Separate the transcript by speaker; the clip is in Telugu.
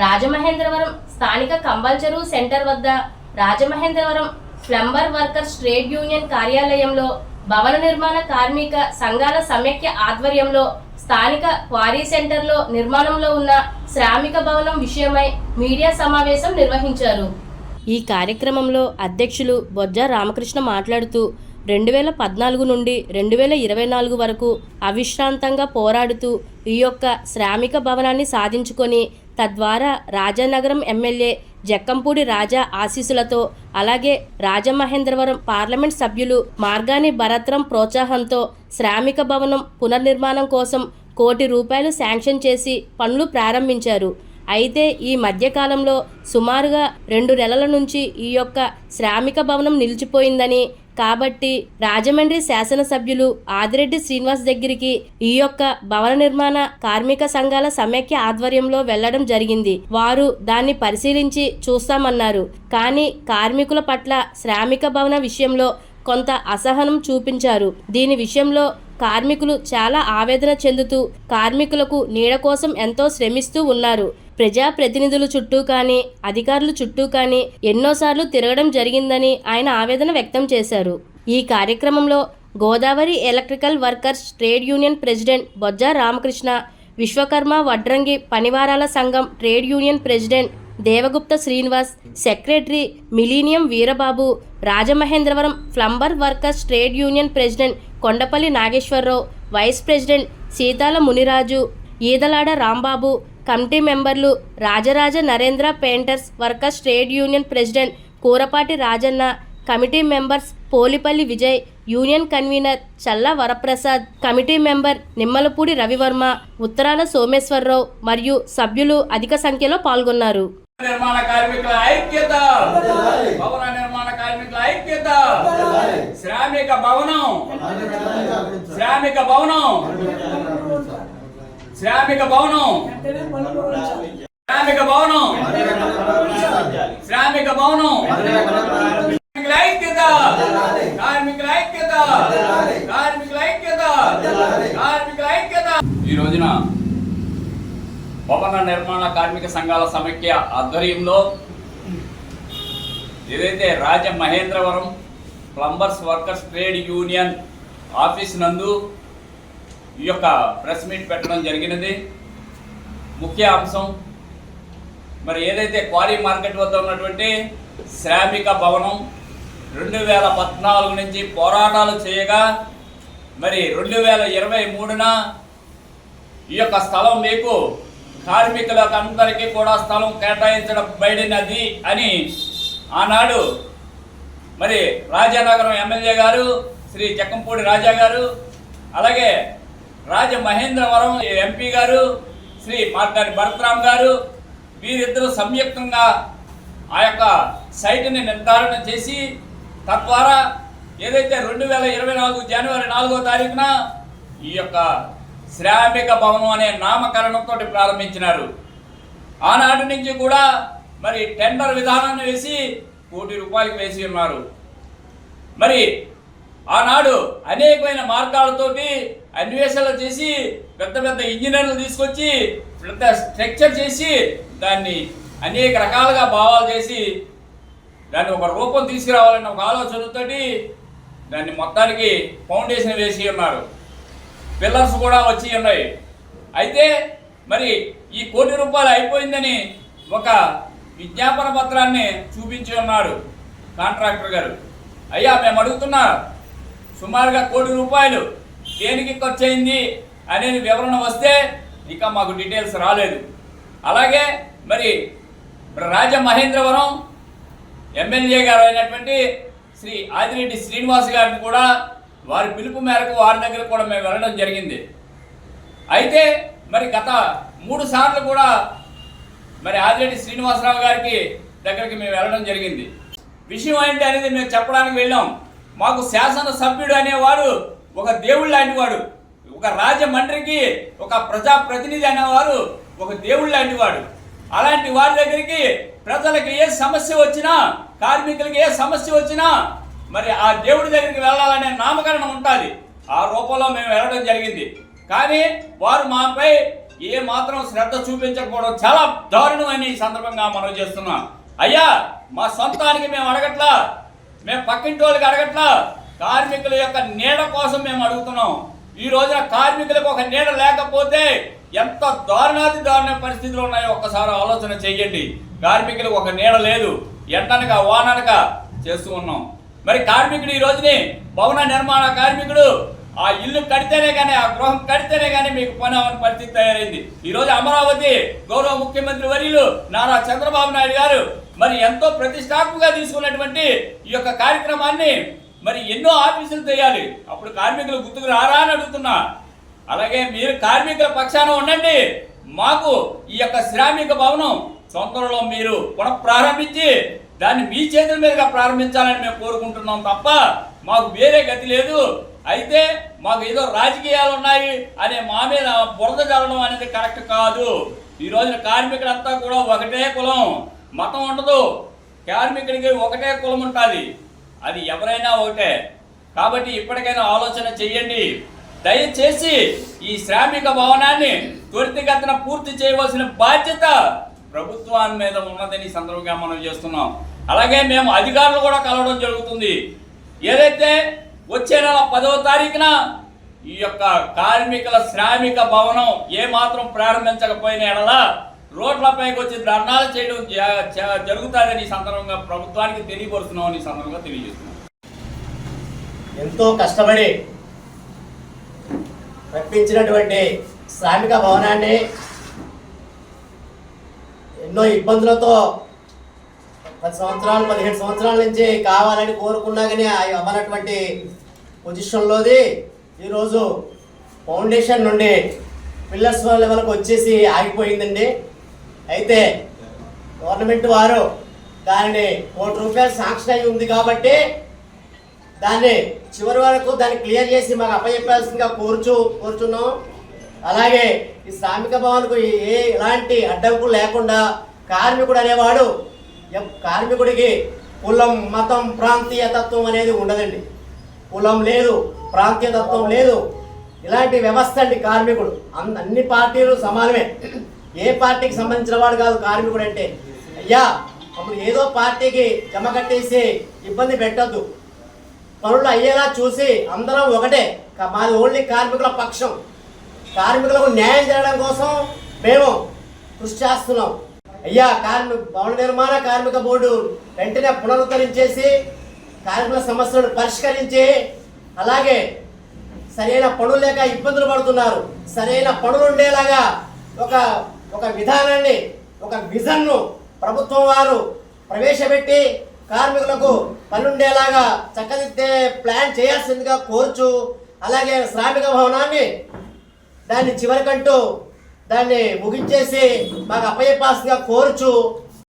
Speaker 1: రాజమహేంద్రవరం స్థానిక కంబల్చెరు సెంటర్ వద్ద Rajamahendravaram plumber workers trade union కార్యాలయంలో భవన నిర్మాణ కార్మిక సంఘాల సమైక్య ఆధ్వర్యంలో స్థానిక క్వారీ సెంటర్లో నిర్మాణంలో ఉన్న శ్రామిక భవనం విషయమై మీడియా సమావేశం నిర్వహించారు. ఈ కార్యక్రమంలో అధ్యక్షులు బొజ్జ రామకృష్ణ మాట్లాడుతూ రెండు వేల పద్నాలుగు నుండి రెండు వేల ఇరవై నాలుగు వరకు అవిశ్రాంతంగా పోరాడుతూ ఈ యొక్క శ్రామిక భవనాన్ని సాధించుకొని తద్వారా రాజానగరం ఎమ్మెల్యే జక్కంపూడి రాజా ఆశీస్సులతో అలాగే రాజమహేంద్రవరం పార్లమెంట్ సభ్యులు మార్గాని భరత్రం ప్రోత్సాహంతో శ్రామిక భవనం పునర్నిర్మాణం కోసం కోటి రూపాయలు శాంక్షన్ చేసి పనులు ప్రారంభించారు. అయితే ఈ మధ్యకాలంలో సుమారుగా రెండు నెలల నుంచి ఈ యొక్క శ్రామిక భవనం నిలిచిపోయిందని కాబట్టి రాజమండ్రి శాసనసభ్యులు ఆదిరెడ్డి శ్రీనివాస్ దగ్గరికి ఈ యొక్క భవన నిర్మాణ కార్మిక సంఘాల సమైక్య ఆధ్వర్యంలో వెళ్ళడం జరిగింది. వారు దాన్ని పరిశీలించి చూస్తామన్నారు. కానీ కార్మికుల పట్ల శ్రామిక భవన విషయంలో కొంత అసహనం చూపించారు. దీని విషయంలో కార్మికులు చాలా ఆవేదన చెందుతూ కార్మికులకు నీడ కోసం ఎంతో శ్రమిస్తూ ఉన్నారు. ప్రజాప్రతినిధుల చుట్టూ కానీ అధికారుల చుట్టూ కానీ ఎన్నోసార్లు తిరగడం జరిగిందని ఆయన ఆవేదన వ్యక్తం చేశారు. ఈ కార్యక్రమంలో Godavari electrical workers trade union president Bojja Ramakrishna Vishwakarma వడ్రంగి పనివారాల సంఘం trade union president Devagupta Srinivas secretary millennium Veerababu Rajamahendravaram plumber workers trade union president Kondapalli Nageswara Rao vice president Seethala Muniraju Eedalada Rambabu committee మెంబర్లు Rajaraja Narendra painters workers trade union president Kurapati Rajanna committee members Polipalli Vijay union convener Challa Varaprasad committee member Nimmalapudi Ravi Varma Uttarala Someswara Rao మరియు సభ్యులు అధిక సంఖ్యలో పాల్గొన్నారు.
Speaker 2: నిర్మాణ కార్మికుల ఐక్యత! భవన నిర్మాణ కార్మికుల ఐక్యత! శ్రామిక భవనం! శ్రామిక భవనం! శ్రామిక భవనం. శ్రామిక భవనం. శ్రామిక భవనం. కార్మికుల ఐక్యత. కార్మికుల ఐక్యత. కార్మికుల ఐక్యత. కార్మికుల ఐక్యత. ఈ రోజున భవన నిర్మాణ కార్మిక సంఘాల సమైక్య ఆధ్వర్యంలో ఏదైతే Rajamahendravaram plumbers workers trade union office నందు ఈ యొక్క ప్రెస్ మీట్ పెట్టడం జరిగినది. ముఖ్య అంశం మరి ఏదైతే క్వారీ మార్కెట్ వద్ద ఉన్నటువంటి శ్రామిక భవనం రెండు వేల పద్నాలుగు నుంచి పోరాటాలు చేయగా మరి రెండు వేల ఇరవై మూడున ఈ యొక్క స్థలం మీకు కార్మికులకు అందరికీ కూడా స్థలం కేటాయించడం బయడినది అని ఆనాడు మరి రాజానగరం ఎమ్మెల్యే గారు శ్రీ జక్కంపూడి రాజా గారు అలాగే రాజ మహేంద్రవరం ఎంపీ గారు శ్రీ మార్గారి భరతరామ్ గారు వీరిద్దరూ సంయుక్తంగా ఆ యొక్క సైట్ని నిర్ధారణ చేసి తద్వారా ఏదైతే రెండు వేల ఇరవై నాలుగు జనవరి నాలుగో తారీఖున ఈ యొక్క శ్రామిక భవనం అనే నామకరణంతో ప్రారంభించినారు. ఆనాటి నుంచి కూడా మరి టెండర్ విధానాన్ని వేసి కోటి రూపాయలకు వేసి ఉన్నారు. మరి ఆనాడు అనేకమైన మార్గాలతోటి అన్వేషణలు చేసి పెద్ద పెద్ద ఇంజనీర్లు తీసుకొచ్చి పెద్ద స్ట్రక్చర్ చేసి దాన్ని అనేక రకాలుగా భావాలు చేసి దాన్ని ఒక రూపం తీసుకురావాలన్న ఒక ఆలోచనతోటి దాన్ని మొత్తానికి ఫౌండేషన్ వేసి ఉన్నారు. పిల్లర్స్ కూడా వచ్చి ఉన్నాయి. అయితే మరి ఈ కోటి రూపాయలు అయిపోయిందని ఒక విజ్ఞాపన పత్రాన్ని చూపించి ఉన్నారు కాంట్రాక్టర్ గారు. అయ్యా మేము అడుగుతున్నా సుమారుగా కోటి రూపాయలు దేనికి ఖర్చు అయింది అనేది వివరణ వస్తే ఇంకా మాకు డీటెయిల్స్ రాలేదు. అలాగే మరి రాజ మహేంద్రవరం ఎమ్మెల్యే గారు అయినటువంటి శ్రీ ఆదిరెడ్డి శ్రీనివాస్ గారిని కూడా వారి పిలుపు మేరకు వారి దగ్గర కూడా మేము వెళ్ళడం జరిగింది. అయితే మరి గత మూడు సార్లు కూడా మరి ఆదిరెడ్డి శ్రీనివాసరావు గారికి దగ్గరికి మేము వెళ్ళడం జరిగింది. విషయం ఏంటి అనేది మేము చెప్పడానికి వెళ్ళాం. మాకు శాసన సభ్యుడు అనేవాడు ఒక దేవుడు లాంటి వాడు ఒక రాజమండ్రికి ఒక ప్రజాప్రతినిధి అనేవారు ఒక దేవుడు లాంటి వాడు. అలాంటి వారి దగ్గరికి ప్రజలకు ఏ సమస్య వచ్చినా కార్మికులకు ఏ సమస్య వచ్చినా మరి ఆ దేవుడి దగ్గరికి వెళ్ళాలనే నామకరణం ఉంటుంది. ఆ రూపంలో మేము వెళ్ళడం జరిగింది. కానీ వారు మాపై ఏ మాత్రం శ్రద్ధ చూపించకపోవడం చాలా దారుణమని ఈ సందర్భంగా మనం చేస్తున్నాం. అయ్యా మా సొంతానికి మేము అడగట్లా? మేము పక్కింటి వాళ్ళకి అడగట్లా? కార్మికుల యొక్క నీడ కోసం మేము అడుగుతున్నాం. ఈ రోజున కార్మికులకు ఒక నీడ లేకపోతే ఎంత దారుణాతి దారుణ పరిస్థితులు ఉన్నాయో ఒక్కసారి ఆలోచన చేయండి కార్మికులకు ఒక నీడ లేదు. ఎండనక వాననక చేస్తూ ఉన్నాం. మరి కార్మికుడు ఈ రోజుని భవన నిర్మాణ కార్మికుడు ఆ ఇల్లు కడితేనే కానీ ఆ గృహం కడితేనే కానీ మీకు పని అవని పరిస్థితి తయారైంది. ఈ రోజు అమరావతి గౌరవ ముఖ్యమంత్రి వర్యులు నారా చంద్రబాబు నాయుడు గారు మరి ఎంతో ప్రతిష్టాత్మకంగా తీసుకున్నటువంటి ఈ యొక్క కార్యక్రమాన్ని మరి ఎన్నో ఆఫీసులు చేయాలి. అప్పుడు కార్మికులు గుర్తుకు రారా అని అడుగుతున్నా. అలాగే మీరు కార్మికుల పక్షాన ఉండండి. మాకు ఈ యొక్క శ్రామిక భవనం సొంతంలో మీరు పునః ప్రారంభించి దాన్ని మీ చేతుల మీదుగా ప్రారంభించాలని మేము కోరుకుంటున్నాం తప్ప మాకు వేరే గతి లేదు. అయితే మాకు ఏదో రాజకీయాలు ఉన్నాయి అనే మా మీద బురద జరగడం అనేది కరెక్ట్ కాదు. ఈ రోజున కార్మికులంతా కూడా ఒకటే కులం. మతం ఉండదు. కార్మికుడికి ఒకటే కులం ఉంటుంది అది ఎవరైనా ఒకటే. కాబట్టి ఇప్పటికైనా ఆలోచన చెయ్యండి దయచేసి ఈ శ్రామిక భవనాన్ని త్వరితగతిన పూర్తి చేయవలసిన బాధ్యత ప్రభుత్వాన్ని మీద ఉన్నదని సందర్భంగా మనం చేస్తున్నాం. అలాగే మేము అధికారులు కూడా కలవడం జరుగుతుంది. ఏదైతే వచ్చే నెల పదవ తారీఖున ఈ యొక్క కార్మికుల శ్రామిక భవనం ఏమాత్రం ప్రారంభించకపోయిన ఎడలా రోడ్లపైకి వచ్చి ధర్నాలు చేయడం జ- జరుగుతుందని సందర్భంగా ప్రభుత్వానికి తెలియపరుస్తున్నామని సందర్భంగా తెలియజేస్తున్నాం.
Speaker 3: ఎంతో కష్టపడి రప్పించినటువంటి శ్రామిక భవనాన్ని ఎన్నో ఇబ్బందులతో పది సంవత్సరాలు పదిహేడు సంవత్సరాల నుంచి కావాలని కోరుకున్నా కానీ అవి అవ్వనటువంటి పొజిషన్లోది ఈరోజు ఫౌండేషన్ నుండి పిల్లర్స్ లెవెల్కి వచ్చేసి ఆగిపోయిందండి. అయితే గవర్నమెంట్ వారు దానిని కోటి రూపాయలు శాంక్షన్ అయి ఉంది కాబట్టి దాన్ని చివరి వరకు దాన్ని క్లియర్ చేసి మాకు అప్పచెప్పాల్సిందిగా కోరుచు కోరుచున్నాం. అలాగే ఈ శ్రామిక భవన్కు ఏ ఎలాంటి అడ్డంకులు లేకుండా కార్మికుడు అనేవాడు కార్మికుడికి కులం మతం ప్రాంతీయ తత్వం అనేది ఉండదండి. కులం లేదు ప్రాంతీయ తత్వం లేదు. ఇలాంటి వ్యవస్థ అండి కార్మికుడు. అన్ని పార్టీలు సమానమే. ఏ పార్టీకి సంబంధించిన వాడు కాదు కార్మికుడు అంటే అయ్యా అప్పుడు ఏదో పార్టీకి జమ కట్టేసి ఇబ్బంది పెట్టద్దు. పనులు అయ్యేలా చూసి అందరం ఒకటే. మాది ఓన్లీ కార్మికుల పక్షం. కార్మికులకు న్యాయం చేయడం కోసం మేము కృషి చేస్తున్నాం. అయ్యా కార్మి భవన నిర్మాణ కార్మిక బోర్డు వెంటనే పునరుద్ధరించేసి కార్మికుల సమస్యలను పరిష్కరించి అలాగే సరైన పనులు లేక ఇబ్బందులు పడుతున్నారు. సరైన పనులు ఉండేలాగా ఒక ఒక విధానాన్ని ఒక విజన్ను ప్రభుత్వం వారు ప్రవేశపెట్టి కార్మికులకు పనుండేలాగా చక్కదిద్దే ప్లాన్ చేయాల్సిందిగా కోరుచు అలాగే శ్రామిక భవనాన్ని దాన్ని చివరికంటూ దాన్ని ముగించేసి మాకు అప్పయ్యపాల్సిందిగా కోరుచు